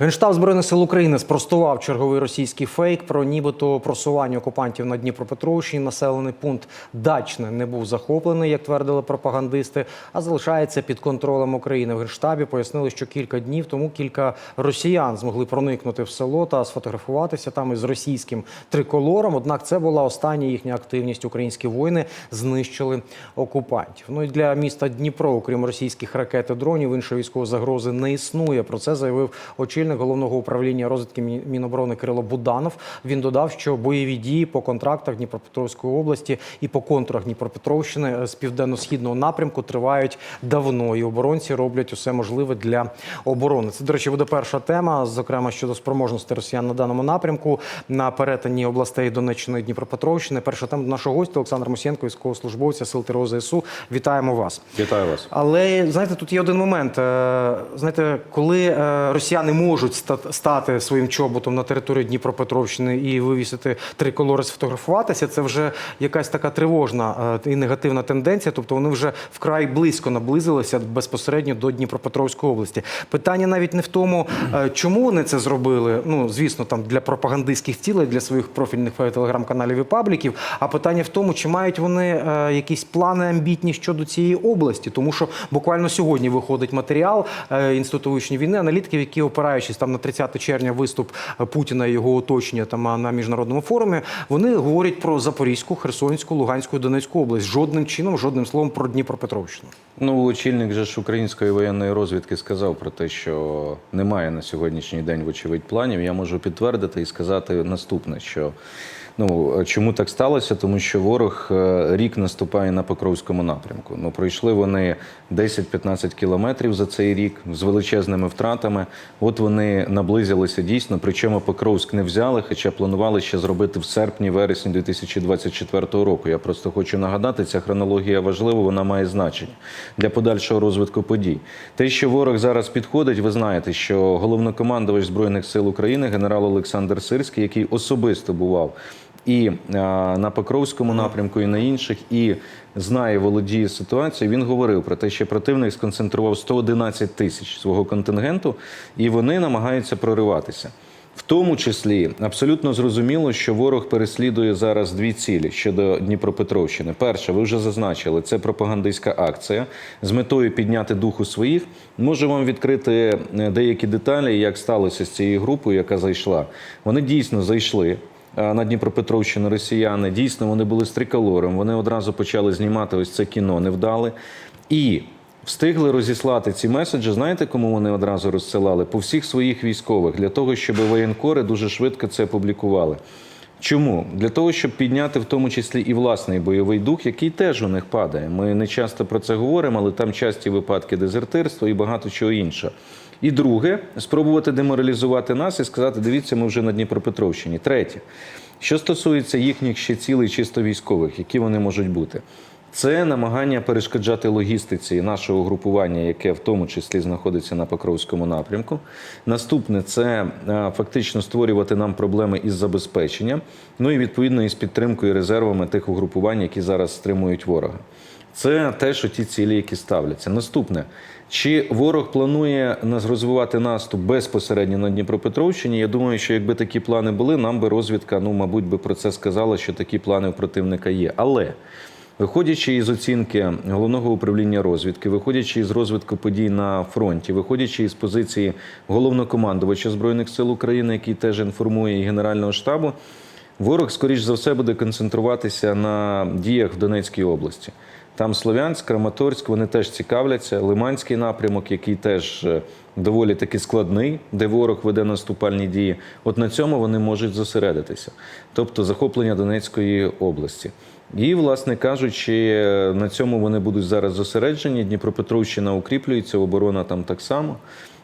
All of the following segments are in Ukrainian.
Генштаб збройних сил України спростував черговий російський фейк про нібито просування окупантів на Дніпропетровщині. Населений пункт Дачне не був захоплений, як твердили пропагандисти, а залишається під контролем України. В генштабі пояснили, що кілька днів тому кілька росіян змогли проникнути в село та сфотографуватися там із російським триколором. Однак це була остання їхня активність. Українські воїни знищили окупантів. Ну і для міста Дніпро, окрім російських ракет і дронів, іншої військової загрози не існує. Про це заявив очільник головного управління розвідки Мі- Міноборони Кирило Буданов. Він додав, що бойові дії по контрактах Дніпропетровської області і по контурах Дніпропетровщини е, з південно-східного напрямку тривають давно. І оборонці роблять усе можливе для оборони. Це, до речі, буде перша тема, зокрема щодо спроможності росіян на даному напрямку на перетині областей Донеччини і Дніпропетровщини. Перша тема до нашого гостя Олександр Мусієнко, військовослужбовця Сил ТРО ЗСУ. Вітаємо вас. Вітаю вас. Але знаєте, тут є один момент. Е, Знаєте, коли е, росіяни можуть ста- стати своїм чоботом на території Дніпропетровщини і вивісити триколори, сфотографуватися, це вже якась така тривожна е, і негативна тенденція. Тобто вони вже вкрай близько наблизилися безпосередньо до Дніпропетровської області. Питання навіть не в тому, е, чому вони це зробили. Ну звісно, там для пропагандистських цілей, для своїх профільних е, телеграм-каналів і пабліків. А питання в тому, чи мають вони якісь плани амбітні щодо цієї області, тому що буквально сьогодні виходить матеріал інституту війни, аналітиків, які опираючись там на 30 червня виступ Путіна і його оточення там на міжнародному форумі, вони говорять про Запорізьку, Херсонську, Луганську Донецьку область. Жодним чином, жодним словом про Дніпропетровщину. Ну, очільник же ж української воєнної розвідки сказав про те, що немає на сьогоднішній день, вочевидь, планів. Я можу підтвердити і сказати наступне: що ну чому так сталося? Тому що ворог е, рік наступає на Покровському напрямку. Ну пройшли вони 10-15 кілометрів за цей рік з величезними втратами. От вони наблизилися дійсно. Причому Покровськ не взяли, хоча планували ще зробити в серпні-вересні 2024 року. Я просто хочу нагадати, ця хронологія важлива, вона має значення для подальшого розвитку подій. Те, що ворог зараз підходить, ви знаєте, що головнокомандувач збройних сил України, генерал Олександр Сирський, який особисто бував. І а, на Покровському напрямку, і на інших, і знає, володіє ситуацією. Він говорив про те, що противник сконцентрував 111 тисяч свого контингенту, і вони намагаються прориватися. В тому числі абсолютно зрозуміло, що ворог переслідує зараз дві цілі щодо Дніпропетровщини. Перша, ви вже зазначили, це пропагандистська акція з метою підняти духу своїх. Можу вам відкрити е, деякі деталі, як сталося з цією групою, яка зайшла. Вони дійсно зайшли. Е, На Дніпропетровщину росіяни дійсно вони були з триколором. Вони одразу почали знімати ось це кіно невдале і встигли розіслати ці меседжі. Знаєте, кому вони одразу розсилали? По всіх своїх військових для того, щоб воєнкори дуже швидко це опублікували. Чому? Для того, щоб підняти в тому числі і власний бойовий дух, який теж у них падає. Ми не часто про це говоримо, але там часті випадки дезертирства і багато чого іншого. І друге, спробувати деморалізувати нас і сказати: дивіться, ми вже на Дніпропетровщині. Третє, що стосується їхніх ще цілей чисто військових, які вони можуть бути. Це намагання перешкоджати логістиці нашого групування, яке в тому числі знаходиться на Покровському напрямку. Наступне це е, фактично створювати нам проблеми із забезпеченням, ну і відповідно із підтримкою і резервами тих угрупувань, які зараз стримують ворога. Це те, що ті цілі, які ставляться. Наступне, чи ворог планує нас розвивати наступ безпосередньо на Дніпропетровщині? Я думаю, що якби такі плани були, нам би розвідка, ну мабуть, би про це сказала, що такі плани у противника є. Але Виходячи із оцінки головного управління розвідки, виходячи із розвитку подій на фронті, виходячи із позиції головнокомандувача збройних сил України, який теж інформує і Генерального штабу, ворог, скоріш за все, буде концентруватися на діях в Донецькій області. Там Слов'янськ, Краматорськ, вони теж цікавляться. Лиманський напрямок, який теж е, доволі таки складний, де ворог веде наступальні дії. От на цьому вони можуть зосередитися, тобто захоплення Донецької області. І, власне кажучи, на цьому вони будуть зараз зосереджені. Дніпропетровщина укріплюється, оборона там так само.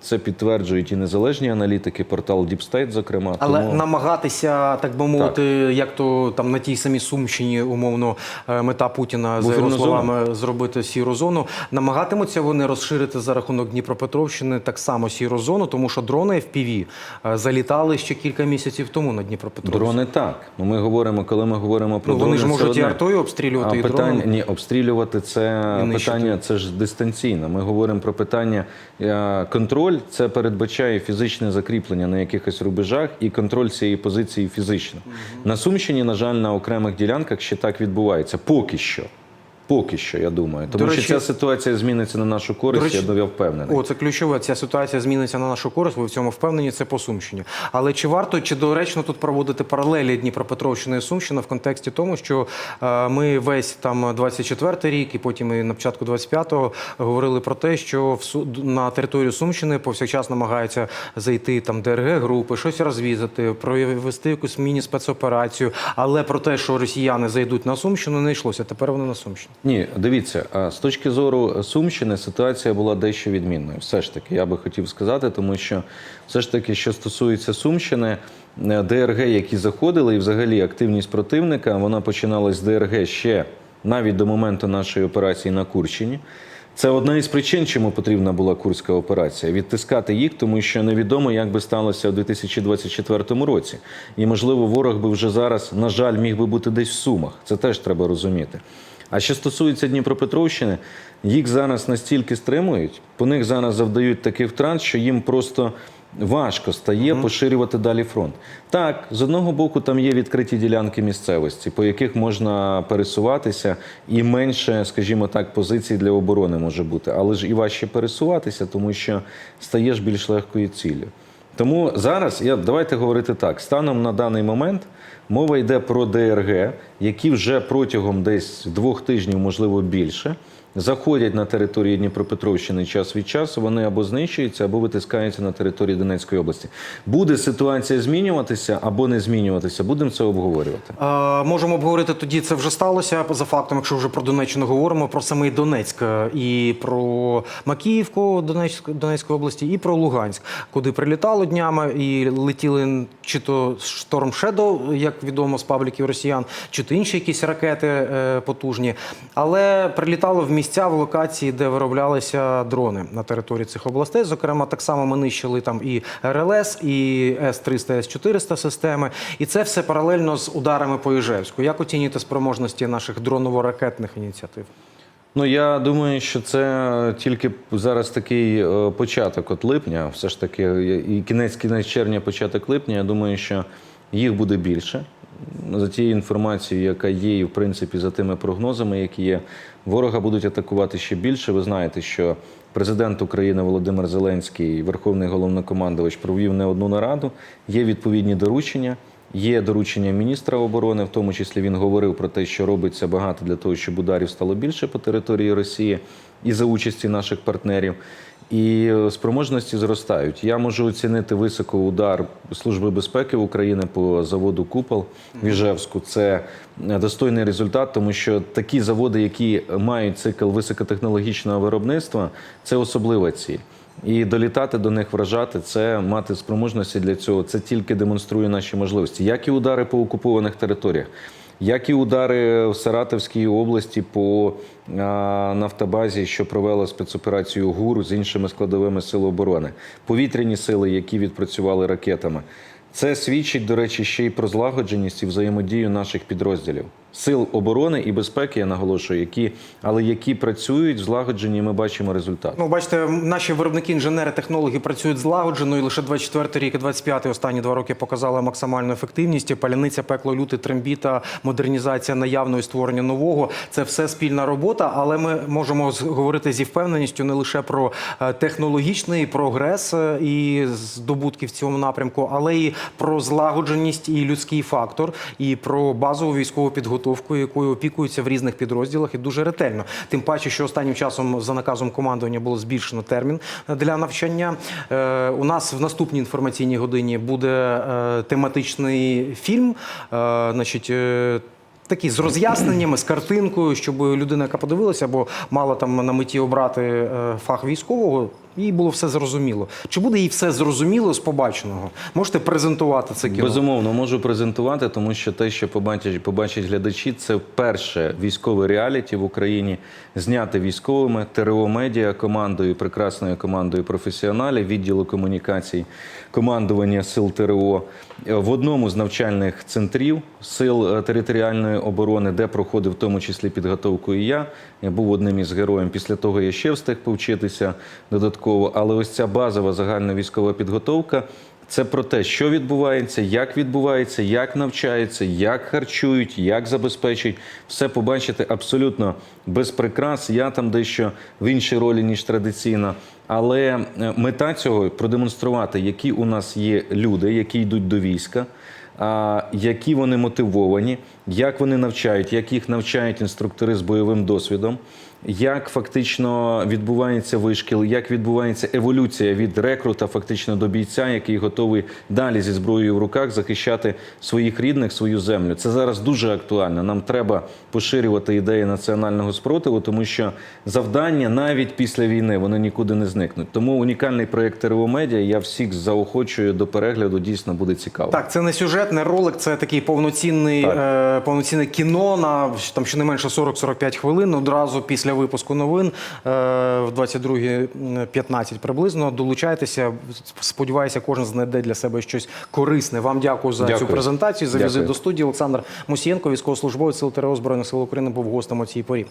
Це підтверджують і незалежні аналітики, портал Deep State, зокрема. Але Тому- намагатися, так би мовити, як то там на тій самій Сумщині, умовно, е, мета Путіна, за його словами, зробити сіру зону. Намагатимуться вони розширити за рахунок Дніпропетровщини так само сіру зону, тому що дрони FPV е, залітали ще кілька місяців тому на Дніпропетровщину. Дрони так. Ну ми говоримо, коли ми говоримо про Ну, вони дрони, ж це можуть і артою обстрілювати, а і питання дронами. ні, обстрілювати це питання, це ж дистанційно. Ми говоримо про питання е, контролю контроль це передбачає фізичне закріплення на якихось рубежах і контроль цієї позиції фізично. На Сумщині, на жаль, на окремих ділянках ще так відбувається. Поки що. Поки що, я думаю. Тому До що ця ситуація зміниться на нашу користь, До речі- я, впевнений. О, це ключове. Ця ситуація зміниться на нашу користь. Ви в цьому впевнені. Це по Сумщині. Але чи варто чи доречно тут проводити паралелі Дніпропетровщини і Сумщина в контексті тому, що е, ми весь там 24-й рік, і потім і на початку 25-го говорили про те, що в на територію Сумщини повсякчас намагаються зайти там ДРГ групи, щось розвідати, провести якусь міні-спецоперацію. Але про те, що росіяни зайдуть на Сумщину, не йшлося. Тепер вони на Сумщині. Ні, дивіться, з точки зору Сумщини ситуація була дещо відмінною. Все ж таки, я би хотів сказати, тому що все ж таки, що стосується Сумщини, е, ДРГ, які заходили, і взагалі активність противника, вона починалась з ДРГ ще навіть до моменту нашої операції на Курщині. Це одна із причин, чому потрібна була курська операція відтискати їх, тому що невідомо, як би сталося у 2024 році. І можливо, ворог би вже зараз, на жаль, міг би бути десь в сумах. Це теж треба розуміти. А що стосується Дніпропетровщини, їх зараз настільки стримують, по них зараз завдають таких втрат, що їм просто важко стає поширювати далі фронт. Так, з одного боку, там є відкриті ділянки місцевості, по яких можна пересуватися, і менше, скажімо так, позицій для оборони може бути, але ж і важче пересуватися, тому що стаєш більш легкою ціллю. Тому зараз я давайте говорити так: станом на даний момент мова йде про ДРГ, які вже протягом десь двох тижнів, можливо більше, заходять на територію Дніпропетровщини час від часу. Вони або знищуються, або витискаються на території Донецької області. Буде ситуація змінюватися або не змінюватися. Будемо це обговорювати. Е, Можемо обговорити тоді. Це вже сталося за фактом, якщо вже про Донеччину говоримо, про самий Донецьк е, і про Макіївку Донецьк, Донецької області, і про Луганськ, куди прилітало днями і летіли чи то шторм Шедоу, як відомо з пабліків росіян, чи то інші якісь ракети е, потужні. Але прилітало в місця в локації, де вироблялися дрони на території цих областей. Зокрема, так само ми нищили там і РЛС, і С-300, С-400 системи. І це все паралельно з ударами по Іжевську. Як оцінюєте спроможності наших дроново-ракетних ініціатив? Ну я думаю, що це тільки зараз такий е, початок от липня. Все ж таки, і кінець кінець червня, початок липня. Я думаю, що їх буде більше. За тією інформацією, яка є, і в принципі за тими прогнозами, які є, ворога будуть атакувати ще більше. Ви знаєте, що президент України Володимир Зеленський, Верховний головнокомандувач, провів не одну нараду. Є відповідні доручення. Є доручення міністра оборони, в тому числі він говорив про те, що робиться багато для того, щоб ударів стало більше по території Росії і за участі наших партнерів. І е, спроможності зростають. Я можу оцінити високо удар Служби безпеки України по заводу Купол в Іжевську. Це е, достойний результат, тому що такі заводи, які мають цикл високотехнологічного виробництва, це особлива ціль. І долітати до них, вражати це мати спроможності для цього. Це тільки демонструє наші можливості, як і удари по окупованих територіях, як і удари в Саратовській області по нафтобазі, що провела спецоперацію ГУР з іншими складовими сил оборони, повітряні сили, які відпрацювали ракетами. Це свідчить, до речі, ще й про злагодженість і взаємодію наших підрозділів сил оборони і безпеки, я наголошую, які але які працюють злагоджені. Ми бачимо результат. Ну, бачите, наші виробники, інженери, технологи працюють злагоджено, і лише 24 рік і 25 останні два роки показали максимальну ефективність. Паляниця, пекло, люти, трембіта, модернізація наявної створення нового. Це все спільна робота, але ми можемо говорити зі впевненістю не лише про е, технологічний прогрес е, і здобутки в цьому напрямку, але і про злагодженість і людський фактор, і про базову військову підготовку, якою опікуються в різних підрозділах, і дуже ретельно. Тим паче, що останнім часом за наказом командування було збільшено термін для навчання. Е, у нас в наступній інформаційній годині буде е, тематичний фільм. Е, значить, е, Такий з роз'ясненнями, з картинкою, щоб людина, яка подивилася, або мала там на меті обрати е, фах військового, їй було все зрозуміло. Чи буде їй все зрозуміло з побаченого? Можете презентувати це кіно? Безумовно, можу презентувати, тому що те, що побачать, побачать глядачі, це перше військове реаліті в Україні, зняте військовими ТРО медіа командою, прекрасною командою професіоналів, відділу комунікацій, командування сил ТРО е, в одному з навчальних центрів сил е, територіальної оборони, де проходив в тому числі підготовку і я. Я був одним із героїв. Після того я ще встиг повчитися додатково. Додатково, але ось ця базова загальна військова підготовка. Це про те, що відбувається, як відбувається, як навчаються, як харчують, як забезпечують. Все побачити абсолютно без прикрас. Я там дещо в іншій ролі, ніж традиційно. Але е, мета цього продемонструвати, які у нас є люди, які йдуть до війська, які вони мотивовані, як вони навчають, як їх навчають інструктори з бойовим досвідом, як фактично відбувається вишкіл, як відбувається еволюція від рекрута фактично до бійця, який готовий далі зі зброєю в руках захищати своїх рідних, свою землю. Це зараз дуже актуально. Нам треба поширювати ідеї національного спротиву, тому що завдання навіть після війни вони нікуди не зникнуть. Тому унікальний проєкт ТРО Медіа. Я всіх заохочую до перегляду. Дійсно буде цікаво. Так, це не сюжет, не ролик, це такий повноцінний, Так. е, повноцінне кіно на там щонайменше 40-45 хвилин. Одразу після випуску новин е, в 22.15 приблизно. Долучайтеся. Сподіваюся, кожен знайде для себе щось корисне. Вам дякую за цю презентацію, за Дякую. візит до студії. Олександр Мусієнко, військовослужбовець Сил ТРО Збройних сил України, був гостем у цій порі.